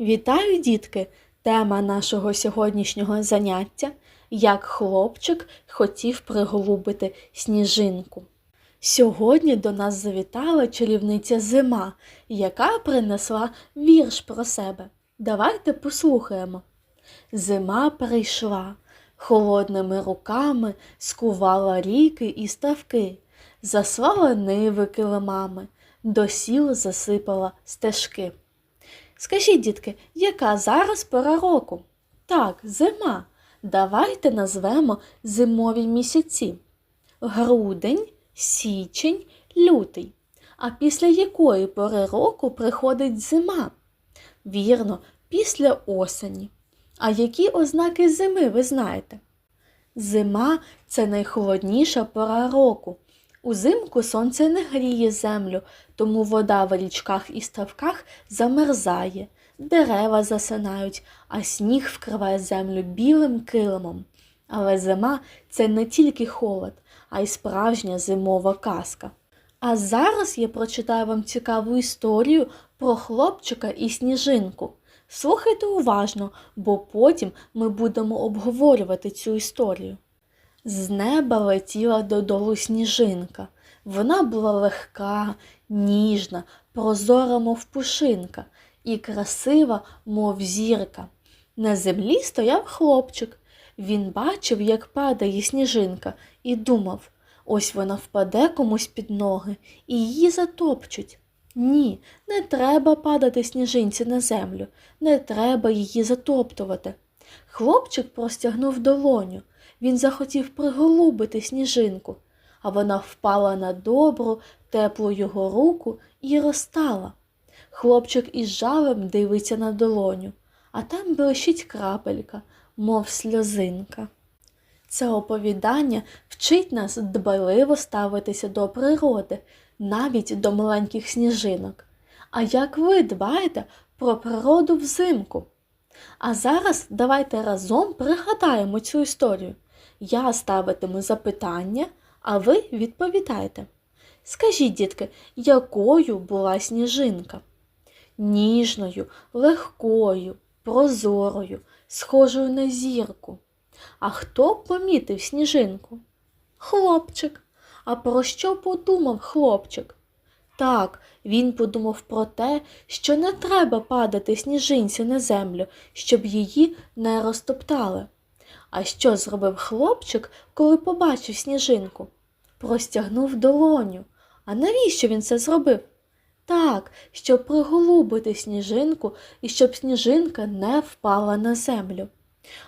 Вітаю, дітки! Тема нашого сьогоднішнього заняття як хлопчик хотів приголубити сніжинку. Сьогодні до нас завітала чарівниця зима, яка принесла вірш про себе. Давайте послухаємо. Зима прийшла, холодними руками скувала ріки і ставки, заслала ниви килимами, до сіл засипала стежки. Скажіть, дітки, яка зараз пора року? Так, зима. Давайте назвемо зимові місяці. Грудень, січень, лютий. А після якої пори року приходить зима? Вірно, після осені. А які ознаки зими ви знаєте? Зима це найхолодніша пора року. Узимку сонце не гріє землю, тому вода в річках і ставках замерзає, дерева засинають, а сніг вкриває землю білим килимом. Але зима це не тільки холод, а й справжня зимова казка. А зараз я прочитаю вам цікаву історію про хлопчика і сніжинку. Слухайте уважно, бо потім ми будемо обговорювати цю історію. З неба летіла додолу сніжинка. Вона була легка, ніжна, прозора, мов пушинка, і красива, мов зірка. На землі стояв хлопчик. Він бачив, як падає сніжинка, і думав ось вона впаде комусь під ноги і її затопчуть. Ні, не треба падати сніжинці на землю, не треба її затоптувати. Хлопчик простягнув долоню. Він захотів приголубити сніжинку, а вона впала на добру, теплу його руку і розтала. Хлопчик із жалем дивиться на долоню, а там блищить крапелька, мов сльозинка. Це оповідання вчить нас дбайливо ставитися до природи, навіть до маленьких сніжинок. А як ви дбаєте про природу взимку? А зараз давайте разом пригадаємо цю історію. Я ставитиму запитання, а ви відповідаєте. Скажіть, дітки, якою була сніжинка? Ніжною, легкою, прозорою, схожою на зірку. А хто помітив сніжинку? Хлопчик. А про що подумав хлопчик? Так, він подумав про те, що не треба падати сніжинці на землю, щоб її не розтоптали. А що зробив хлопчик, коли побачив сніжинку? Простягнув долоню. А навіщо він це зробив? Так, щоб приголубити сніжинку і щоб сніжинка не впала на землю.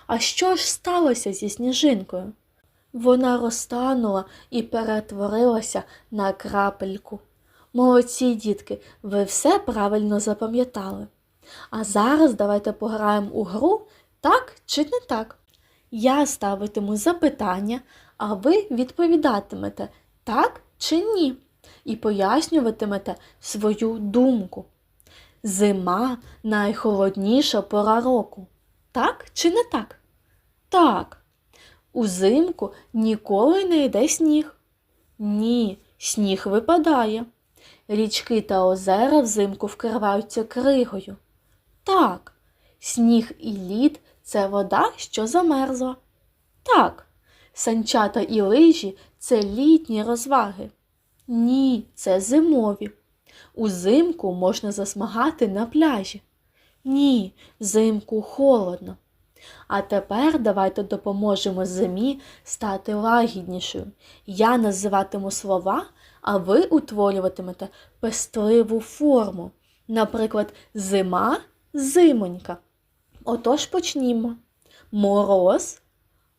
А що ж сталося зі сніжинкою? Вона розтанула і перетворилася на крапельку. Молодці дітки, ви все правильно запам'ятали. А зараз давайте пограємо у гру так чи не так. Я ставитиму запитання, а ви відповідатимете так чи ні, і пояснюватимете свою думку. Зима найхолодніша пора року. Так чи не так? Так. Узимку ніколи не йде сніг. Ні, сніг випадає. Річки та озера взимку вкриваються кригою. Так, сніг і лід це вода, що замерзла. Так, санчата і лижі це літні розваги. Ні, це зимові. Узимку можна засмагати на пляжі. Ні, взимку холодно. А тепер давайте допоможемо зимі стати лагіднішою. Я називатиму слова, а ви утворюватимете пестливу форму. Наприклад, зима зимонька. Отож почнімо. Мороз,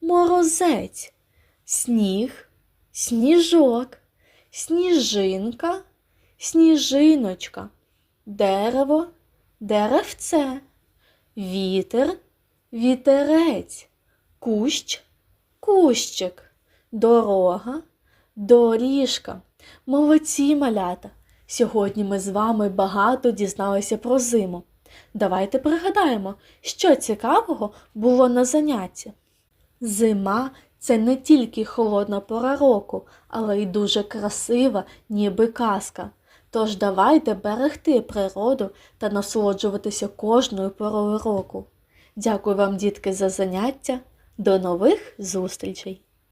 морозець, сніг, сніжок, сніжинка, сніжиночка, дерево, деревце, вітер, вітерець, кущ, кущик, дорога, доріжка. Молодці малята! Сьогодні ми з вами багато дізналися про зиму. Давайте пригадаємо, що цікавого було на занятті. Зима це не тільки холодна пора року, але й дуже красива, ніби казка. Тож давайте берегти природу та насолоджуватися кожною порою року. Дякую вам, дітки, за заняття. До нових зустрічей!